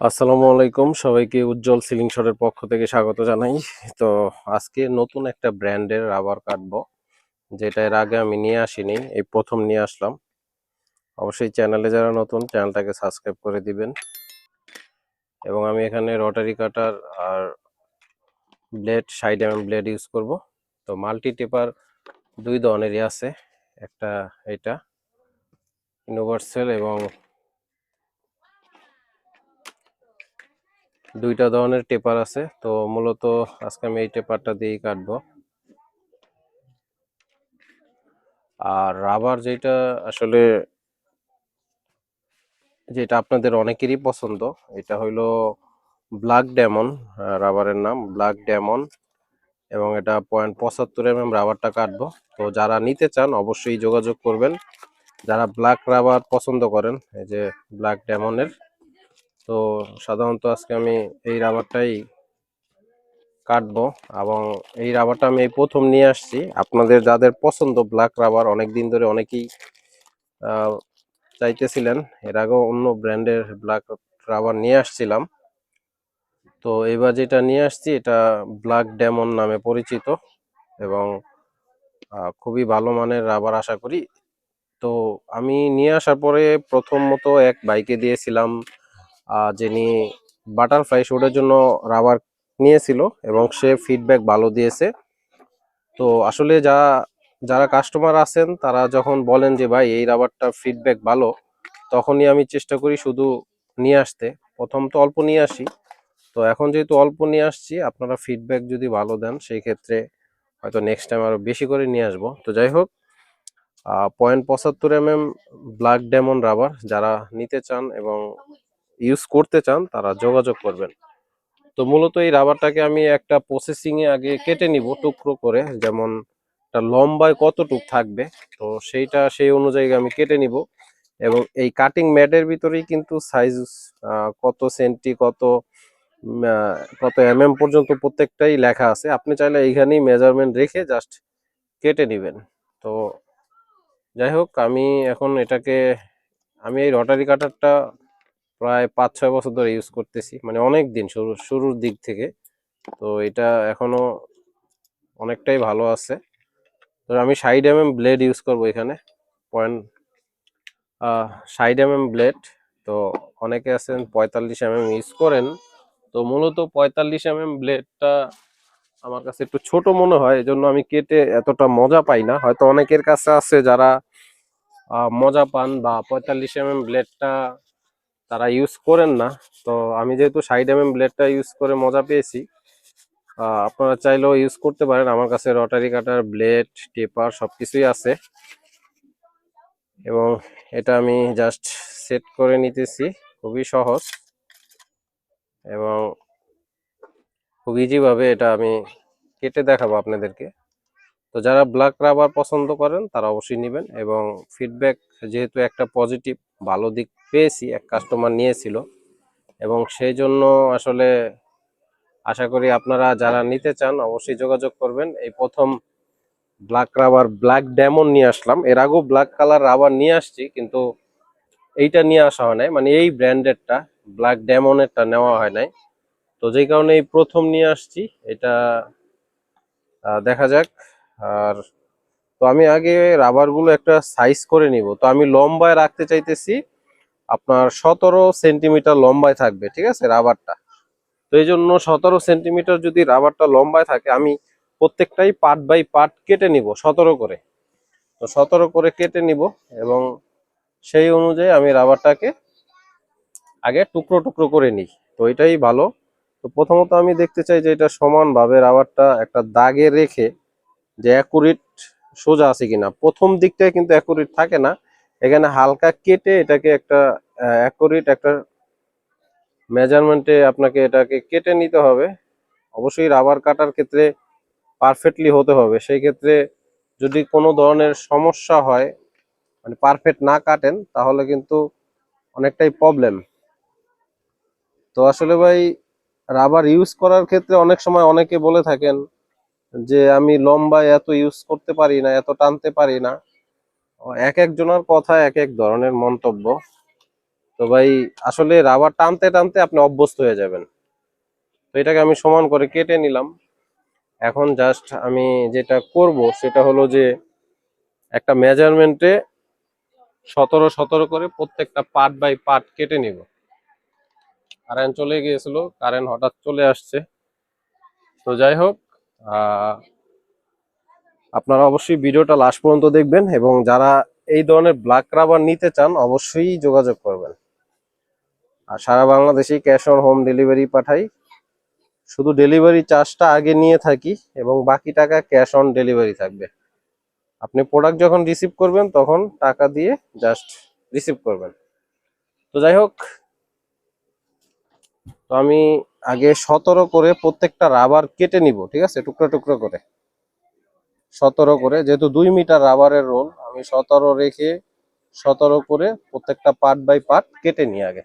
আসসালামু আলাইকুম। সবাইকে উজ্জ্বল সিলিং শটের পক্ষ থেকে স্বাগত জানাই। তো আজকে নতুন একটা ব্র্যান্ডের রাবার কাটবো, যেটা এর আগে আমি নিয়ে আসিনি, এই প্রথম নিয়ে আসলাম। অবশ্যই চ্যানেলে যারা নতুন, চ্যানেলটাকে সাবস্ক্রাইব করে দিবেন। এবং আমি এখানে রটারি কাটার আর blade, side M blade use করব। তো মাল্টি টেপার দুই ধরনেরই আছে, একটা এটা ইউনিভার্সাল এবং দুইটা ধরনের টেপার আছে, তো মূলত আজকে আমি এই টেপারটা দিয়েই কাটবো। আর রাবার যেটা আসলে, যেটা আপনাদের অনেকেরই পছন্দ, এটা হইল ব্ল্যাক ডেমন রাবারের নাম, ব্ল্যাক ডেমন, এবং এটা পয়েন্ট পঁচাত্তর এম এম রাবারটা কাটবো। তো যারা নিতে চান, অবশ্যই যোগাযোগ করবেন। যারা ব্ল্যাক রাবার পছন্দ করেন, এই যে ব্ল্যাক ডেমনের তো সাধারণত আজকে আমি এই রাবারটাই কাটবো এবং এই রাবারটা আমি এই প্রথম নিয়ে আসছি। আপনাদের যাদের পছন্দ ব্ল্যাক রাবার অনেক দিন ধরে অনেকেই চাইতেছিলেন। এর আগেও অন্য ব্র্যান্ডের ব্ল্যাক রাবার নিয়ে আসছিলাম। তো এবার যেটা নিয়ে আসছি, এটা ব্ল্যাক ডেমন নামে পরিচিত এবং খুবই ভালো মানের রাবার আশা করি। তো আমি নিয়ে আসার পরে প্রথম মতো এক বাইকে দিয়েছিলাম যিনি বাটারফ্লাই শুটের জন্য রাবার নিয়েছিল এবং সে ফিডব্যাক ভালো দিয়েছে। তো আসলে যা, যারা কাস্টমার আছেন, তারা যখন বলেন যে, ভাই, এই রাবারটা ফিডব্যাক ভালো, তখনই আমি চেষ্টা করি শুধু নিয়ে আসতে। প্রথম তো অল্প নিয়ে আসি। তো এখন যেহেতু অল্প নিয়ে আসছি, আপনারা ফিডব্যাক যদি ভালো দেন, সেই ক্ষেত্রে হয়তো নেক্সট টাইম আরও বেশি করে নিয়ে আসব। তো যাই হোক পয়েন্ট পঁচাত্তর M M black demon rubber যারা নিতে চান এবং ইউজ করতে চান, তারা যোগাযোগ করবেন। তো মূলত এই রাবারটাকে আমি একটা প্রসেসিংয়ে আগে কেটে নিব টুকরো করে, যেমন একটা লম্বায় কতটুক থাকবে, তো সেইটা সেই অনুযায়ী আমি কেটে নিব। এবং এই কাটিং ম্যাটের ভিতরেই কিন্তু সাইজ কত সেন্টি কত কত এম এম পর্যন্ত প্রত্যেকটাই লেখা আছে। আপনি চাইলে এইখানেই মেজারমেন্ট রেখে জাস্ট কেটে নেবেন। তো যাই হোক, আমি এখন এটাকে, আমি এই রটারি কাটারটা প্রায় পাঁচ ছয় বছর ধরে ইউজ করতেছি মানে অনেক দিন শুরু, শুরুর দিক থেকে। তো এটা এখনও অনেকটাই ভালো আছে। তো আমি সাইড এম ব্লেড ইউজ করব এখানে পয়েন্ট সাইড এম ব্লেড তো অনেকে আছেন পঁয়তাল্লিশ এম এম ইউজ করেন। তো মূলত পঁয়তাল্লিশ এম এম ব্লেডটা আমার কাছে একটু ছোট মনে হয়, এজন্য আমি কেটে এতটা মজা পাই না। হয়তো অনেকের কাছে আছে যারা মজা পান বা পঁয়তাল্লিশ এম এম ব্লেডটা তারা ইউজ করেন না। তো আমি যেহেতু সাইড এম এম ব্লেডটা ইউজ করে মজা পেয়েছি আপনারা চাইলেও ইউজ করতে পারেন। আমার কাছে রটারি কাটার ব্লেড টেপার সব কিছুই আছে। এবং এটা আমি জাস্ট সেট করে নিতেছি। খুবই সহজ। এবং খুব ইজি ভাবে এটা আমি কেটে দেখাবো আপনাদেরকে। তো যারা ব্ল্যাক রাবার পছন্দ করেন, তারা অবশ্যই নেবেন। এবং ফিডব্যাক যেহেতু একটা পজিটিভ ভালো দিক পেয়েছি, এক কাস্টমার নিয়েছিল। এবং সেই জন্য আসলে আশা করি আপনারা যারা নিতে চান অবশ্যই যোগাযোগ করবেন। এই প্রথম ব্ল্যাক রাবার ব্ল্যাক ডেমন নিয়ে আসলাম। এর আগেও ব্ল্যাক কালার রাবার নিয়ে আসছি, কিন্তু এইটা নিয়ে আসা হয় নাই। মানে এই ব্র্যান্ডেডটা ব্ল্যাক ডেমনেরটা নেওয়া হয় নাই। তো যেই কারণে এই প্রথম নিয়ে আসছি, এটা দেখা যাক। আর তো আমি আগে রাবারগুলো একটা সাইজ করে নিব। তো আমি লম্বায় রাখতে চাইতেছি আপনার সতেরো সেন্টিমিটার লম্বায় থাকবে, ঠিক আছে, রাবারটা। তো এই জন্য সতেরো সেন্টিমিটার যদি রাবারটা লম্বায় থাকে, আমি প্রত্যেকটাই পার্ট বাই পার্ট কেটে নিব, সতেরো করে। তো সতেরো করে কেটে নিব এবং সেই অনুযায়ী আমি রাবারটাকে আগে টুকরো টুকরো করে নিই। তো এটাই ভালো। তো প্রথমত আমি দেখতে চাই যে এটা সমানভাবে রাবারটা একটা দাগে রেখে যে অ্যাকুরেট সোজা আছে কিনা। প্রথম দিকটায় কিন্তু অ্যাকুরেট থাকে না। এখানে হালকা কেটে এটাকে একটা অ্যাকুরেট একটা মেজারমেন্টে আপনাকে এটাকে কেটে নিতে হবে। অবশ্যই রাবার কাটার ক্ষেত্রে পারফেক্টলি হতে হবে। সেই ক্ষেত্রে যদি কোনো ধরনের সমস্যা হয় মানে পারফেক্ট না কাটেন, তাহলে কিন্তু অনেকটাই প্রবলেম তো আসলে ভাই রাবার ইউজ করার ক্ষেত্রে অনেক সময় অনেকে বলে থাকেন যে, আমি লম্বা এত ইউজ করতে পারি না, এত টানতে পারি না। এক একজনের কথা এক এক ধরনের মন্তব্য। তো ভাই, আসলে রাবার টানতে টানতে আপনি অভ্যস্ত হয়ে যাবেন। তো এটাকে আমি সমান করে কেটে নিলাম। এখন জাস্ট আমি যেটা করব সেটা হলো যে, একটা মেজারমেন্টে সতেরো সতেরো করে প্রত্যেকটা পার্ট বাই পার্ট কেটে নিব। কারেন্ট চলে গিয়েছিল কারেন্ট হঠাৎ চলে আসছে। তো যাই হোক আপনারা অবশ্যই ভিডিওটা লাস্ট পর্যন্ত দেখবেন এবং যারা এই ধরনের ব্ল্যাক রাবার নিতে চান, অবশ্যই যোগাযোগ করবেন। আর সারা বাংলাদেশেই ক্যাশ অন হোম ডেলিভারি পাঠাই। শুধু ডেলিভারি চার্জটা আগে নিয়ে থাকি এবং বাকি টাকা ক্যাশ অন ডেলিভারি থাকবে। আপনি প্রোডাক্ট যখন রিসিভ করবেন, তখন টাকা দিয়ে জাস্ট রিসিভ করবেন। তো যাই হোক, তো আমি আগে সতেরো করে প্রত্যেকটা রাবার কেটে নিব, ঠিক আছে? টুকরো টুকরো করে। সতেরো করে, যেহেতু দুই মিটার রাবারের রোল আমি সতেরো রেখে সতেরো করে প্রত্যেকটা পার্ট বাই পার্ট কেটে নিই আগে।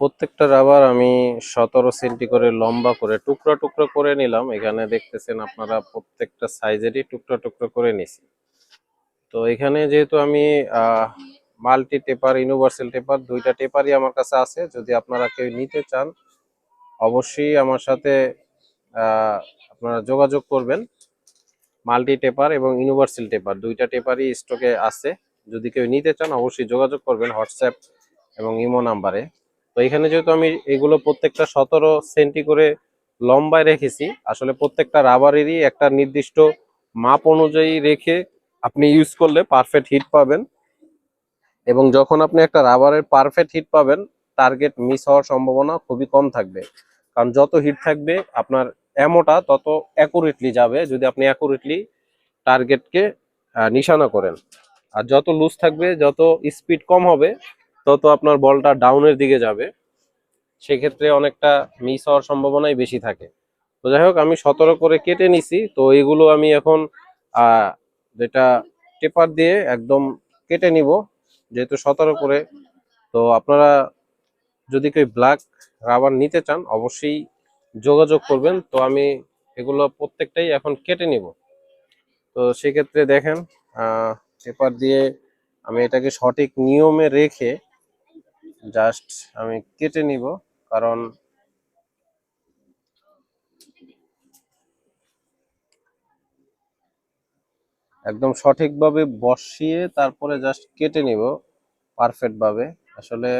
প্রত্যেকটা রাবার আমি সতেরো সেন্টি করে লম্বা করে টুকরো টুকরো করে নিলাম। এখানে দেখতেছেন আপনারা প্রত্যেকটা সাইজেরই টুকরো টুকরো করে নিছি। তো এখানে যেহেতু আমি মাল্টি টেপার, ইউনিভার্সাল টেপার, দুইটা টেপারই আমার কাছে আছে। যদি আপনারা কেউ নিতে চান, অবশ্যই আমার সাথে আপনারা যোগাযোগ করবেন। মাল্টি টেপার এবং ইউনিভার্সাল টেপার, দুইটা টেপারই স্টকে আছে। যদি কেউ নিতে চান, অবশ্যই যোগাযোগ করবেন হোয়াটসঅ্যাপ এবং ইমো নাম্বারে। তো এখানে যেহেতু আমি এগুলো প্রত্যেকটা সতেরো সেন্টি করে লম্বায় রেখেছি, আসলে প্রত্যেকটা রাবারেরই একটা নির্দিষ্ট মাপ অনুযায়ী রেখে আপনি ইউজ করলে পারফেক্ট হিট পাবেন। এবং যখন আপনি একটা রাবারের পারফেক্ট হিট পাবেন টার্গেট মিস হওয়ার সম্ভাবনা খুবই কম থাকবে। কারণ যত হিট থাকবে, আপনার অ্যামোটা তত অ্যাকুরেটলি যাবে যদি আপনি অ্যাকুরেটলি টার্গেটকে নিশানা করেন। আর যত লুজ থাকবে, যত স্পিড কম হবে তত আপনার বলটা ডাউনের দিকে যাবে। সেক্ষেত্রে অনেকটা মিস হওয়ার সম্ভাবনাই বেশি থাকে। তো যাই হোক, আমি সতেরো করে কেটে নিছি। তো এগুলো আমি এখন যেটা টেপার দিয়ে একদম কেটে নিব, যেহেতু সতেরো করে। তো আপনারা যদি কেউ ব্ল্যাক রাবার নিতে চান, অবশ্যই যোগাযোগ করবেন। তো আমি এগুলো প্রত্যেকটাই এখন কেটে নিব। তো সেক্ষেত্রে দেখেন পেপার দিয়ে আমি এটাকে সঠিক নিয়মে রেখে জাস্ট আমি কেটে নিব, কারণ একদম সঠিকভাবে বসিয়ে তারপরে জাস্ট কেটে নিব পারফেক্ট ভাবে আসলে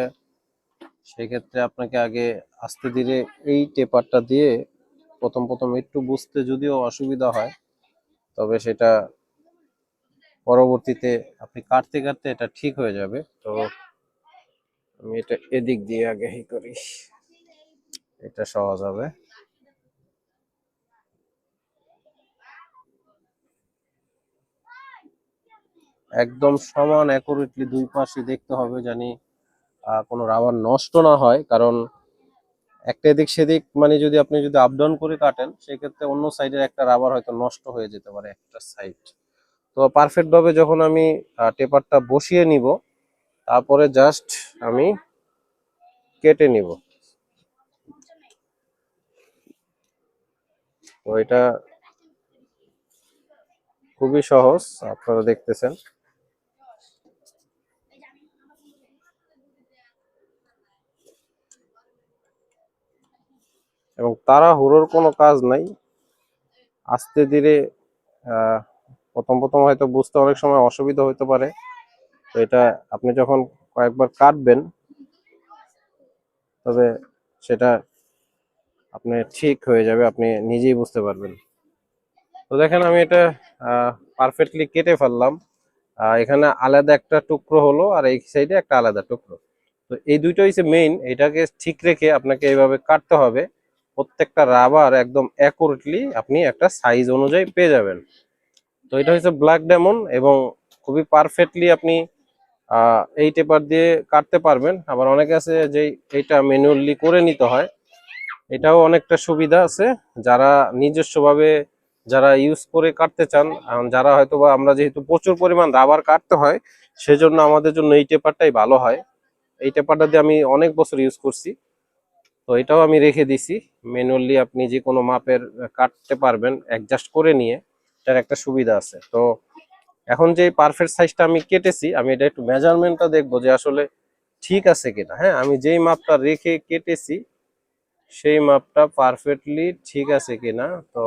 সেক্ষেত্রে আপনাকে আগে আস্তে ধীরে এই টেপারটা দিয়ে প্রথম প্রথম একটু বুঝতে যদিও অসুবিধা হয়, তবে সেটা পরবর্তীতে আপনি কাটতে কাটতে এটা ঠিক হয়ে যাবে। তো আমি এটা এদিক দিয়ে আগে ই করি। এটা সহজ হবে। একদম সমান অ্যাকুরেটলি দুই পাশে দেখতে হবে জানি কোনো রাবার নষ্ট না হয়, কারণ একটা এদিক সেদিক মানে যদি আপনি যদি আপ ডাউন করে কাটেন, সেক্ষেত্রে অন্য সাইডের একটা রাবার হয়তো নষ্ট হয়ে যেতে পারে একটা সাইড তো পারফেক্ট ভাবে যখন আমি টেপারটা বসিয়ে নিব তারপরে জাস্ট আমি কেটে নিব। তো এটা খুবই সহজ, আপনারা দেখতেছেন। এবং তাড়াহুড়োর কোনো কাজ নাই। আস্তে ধীরে প্রথম প্রথম হয়তো বুঝতে অনেক সময় অসুবিধা হতে পারে। তো এটা আপনি যখন কয়েকবার কাটবেন, তবে সেটা আপনি ঠিক হয়ে যাবে, আপনি নিজেই বুঝতে পারবেন। তো দেখেন আমি এটা পারফেক্টলি কেটে ফেললাম। এখানে আলাদা একটা টুকরো হলো আর এই সাইডে একটা আলাদা টুকরো। তো এই দুইটা হচ্ছে মেইন এটাকে ঠিক রেখে আপনাকে এইভাবে কাটতে হবে। প্রত্যেকটা রাবার একদম অ্যাকুরেটলি আপনি একটা সাইজ অনুযায়ী পেয়ে যাবেন। তো এটা হচ্ছে ব্ল্যাক ডেমন এবং খুবই পারফেক্টলি আপনি এই টেপার দিয়ে কাটতে পারবেন। আবার অনেকে আছে যে এইটা ম্যানুয়ালি করে নিতে হয়। এটাও অনেকটা সুবিধা আছে। যারা নিজস্বভাবে যারা ইউজ করে কাটতে চান যারা হয়তো বা আমরা যেহেতু প্রচুর পরিমাণ রাবার কাটতে হয়, সেজন্য আমাদের জন্য এই টেপারটাই ভালো হয়। এই টেপারটা দিয়ে আমি অনেক বছর ইউজ করছি। তো এটাও আমি রেখে দিছি। ম্যানুয়ালি আপনি যে কোনো মাপের কাটতে পারবেন অ্যাডজাস্ট করে নিয়ে, এটার একটা সুবিধা আছে। তো এখন যে পারফেক্ট সাইজটা আমি কেটেছি, আমি এটা একটু মেজারমেন্টটা দেখব যে আসলে ঠিক আছে কিনা। হ্যাঁ আমি যেই মাপটা রেখে কেটেছি, সেই মাপটা পারফেক্টলি ঠিক আছে কিনা। তো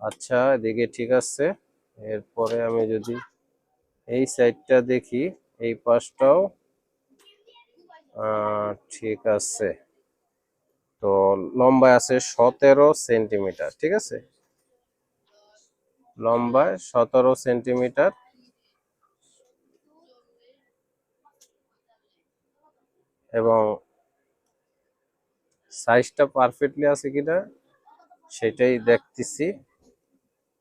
আচ্ছা এদিকে ঠিক আছে। এরপরে আমি যদি এই সাইডটা দেখি, এই পাশটাও ঠিক আছে। তো লম্বায় আছে সতেরো সেন্টিমিটার, ঠিক আছে? লম্বায় সতেরো সেন্টিমিটার। এবং সাইজটা পারফেক্টলি আছে কিনা সেটাই দেখতেছি।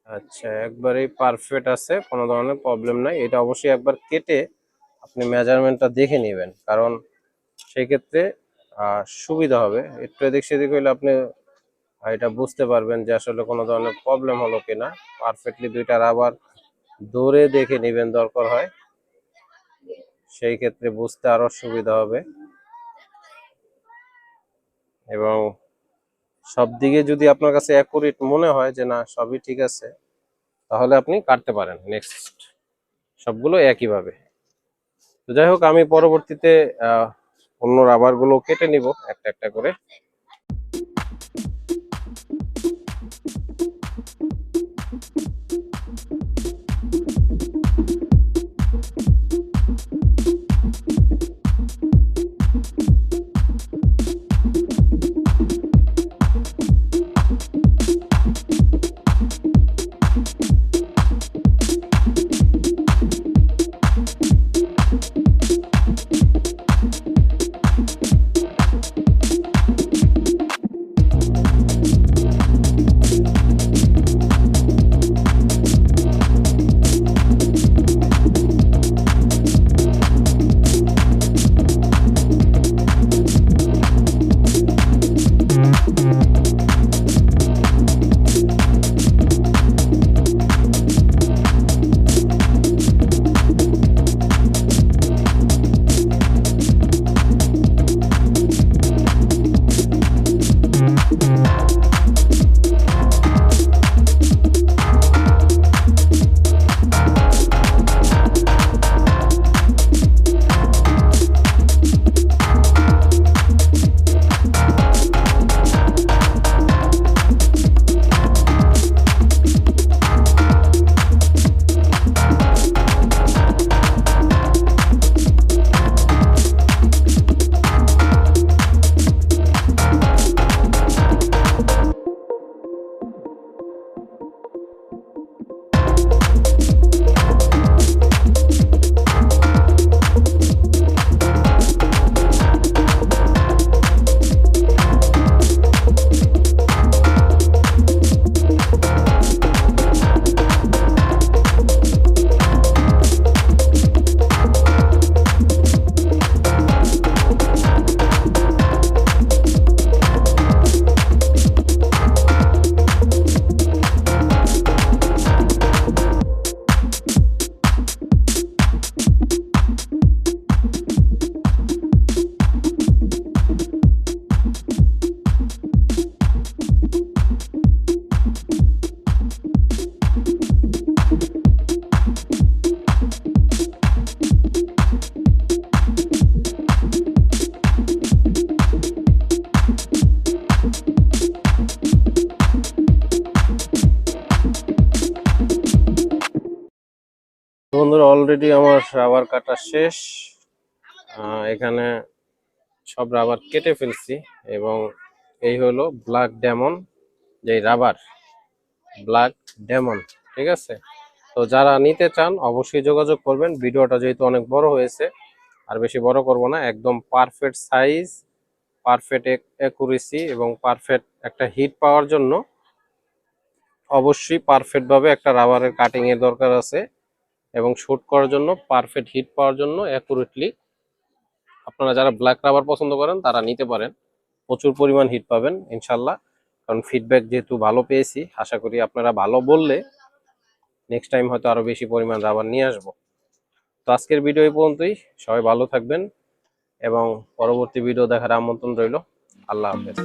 আচ্ছা একবারেই পারফেক্ট আছে কোনো ধরনের প্রবলেম নাই। এটা অবশ্যই একবার কেটে আপনি মেজারমেন্টটা দেখে নেবেন কারণ সেই ক্ষেত্রে আহ, সুবিধা হবে। একটু এদিক সেদিক হইলে আপনি আহ, এটা বুঝতে পারবেন যে আসলে কোনো ধরনের প্রবলেম হলো কিনা। পারফেক্টলি দুইটা রাবার দৌড়ে দেখে নেবেন দরকার হয়। সেই ক্ষেত্রে বুঝতে আরও সুবিধা হবে। এবং সব দিকে যদি আপনার কাছে অ্যাকুরেট মনে হয় যে না সবই ঠিক আছে তাহলে আপনি কাটতে পারেন নেক্সট সবগুলো একইভাবে। তো যাই হোক আমি পরবর্তীতে অন্য রাবারগুলো কেটে নিব একটা একটা করে। অলরেডি আমার রাবার কাটা শেষ। এখানে সব রাবার কেটে ফেলছি এবং এই হলো ব্ল্যাক ডেমন যে রাবার ব্ল্যাক ডেমন ঠিক আছে? তো যারা নিতে চান, অবশ্যই যোগাযোগ করবেন। ভিডিওটা যেহেতু অনেক বড় হয়েছে, আর বেশি বড় করব না, একদম পারফেক্ট সাইজ পারফেক্ট অ্যাকুরেসি এবং পারফেক্ট একটা হিট পাওয়ার জন্য অবশ্যই পারফেক্ট ভাবে একটা রাবারের কাটিং এর দরকার আছে। এবং শুট করার জন্য পারফেক্ট হিট পাওয়ার জন্য অ্যাকুরেটলি আপনারা যারা ব্ল্যাক রাবার পছন্দ করেন, তারা নিতে পারেন। প্রচুর পরিমাণ হিট পাবেন, ইনশাল্লাহ। কারণ ফিডব্যাক যেহেতু ভালো পেয়েছি, আশা করি আপনারা ভালো বললে নেক্সট টাইম হয়তো আরও বেশি পরিমাণ রাবার নিয়ে আসব। তো আজকের ভিডিও এই পর্যন্তই। সবাই ভালো থাকবেন এবং পরবর্তী ভিডিও দেখার আমন্ত্রণ রইল। আল্লাহ হাফেজ।